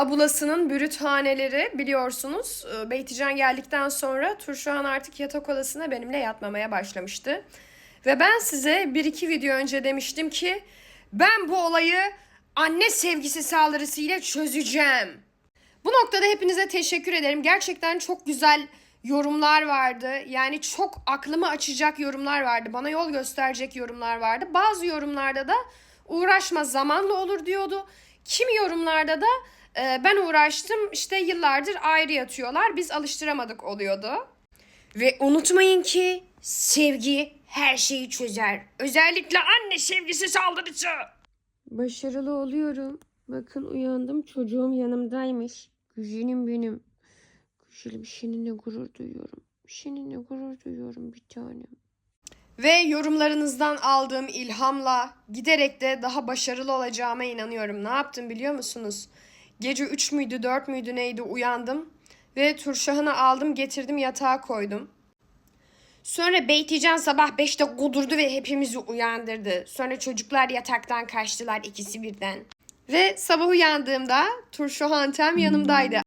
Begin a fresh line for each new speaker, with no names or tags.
abulasının bürüthaneleri biliyorsunuz. Ee, Beytican geldikten sonra Turşuhan artık yatak odasına benimle yatmamaya başlamıştı. Ve ben size bir iki video önce demiştim ki ben bu olayı anne sevgisi saldırısıyla çözeceğim. Bu noktada hepinize teşekkür ederim. Gerçekten çok güzel yorumlar vardı. Yani çok aklımı açacak yorumlar vardı. Bana yol gösterecek yorumlar vardı. Bazı yorumlarda da uğraşma zamanla olur diyordu. Kimi yorumlarda da e, ben uğraştım işte yıllardır ayrı yatıyorlar biz alıştıramadık oluyordu. Ve unutmayın ki sevgi her şeyi çözer. Özellikle anne sevgisi saldırısı. Başarılı oluyorum. Bakın uyandım çocuğum yanımdaymış. Güzelim benim. Güzelim seninle gurur duyuyorum. Seninle gurur duyuyorum bir tanem. Ve yorumlarınızdan aldığım ilhamla giderek de daha başarılı olacağıma inanıyorum. Ne yaptım biliyor musunuz? Gece 3 müydü 4 müydü neydi uyandım. Ve turşahını aldım getirdim yatağa koydum. Sonra Beytican sabah 5'te kudurdu ve hepimizi uyandırdı. Sonra çocuklar yataktan kaçtılar ikisi birden. Ve sabah uyandığımda Turşu Hantem yanımdaydı.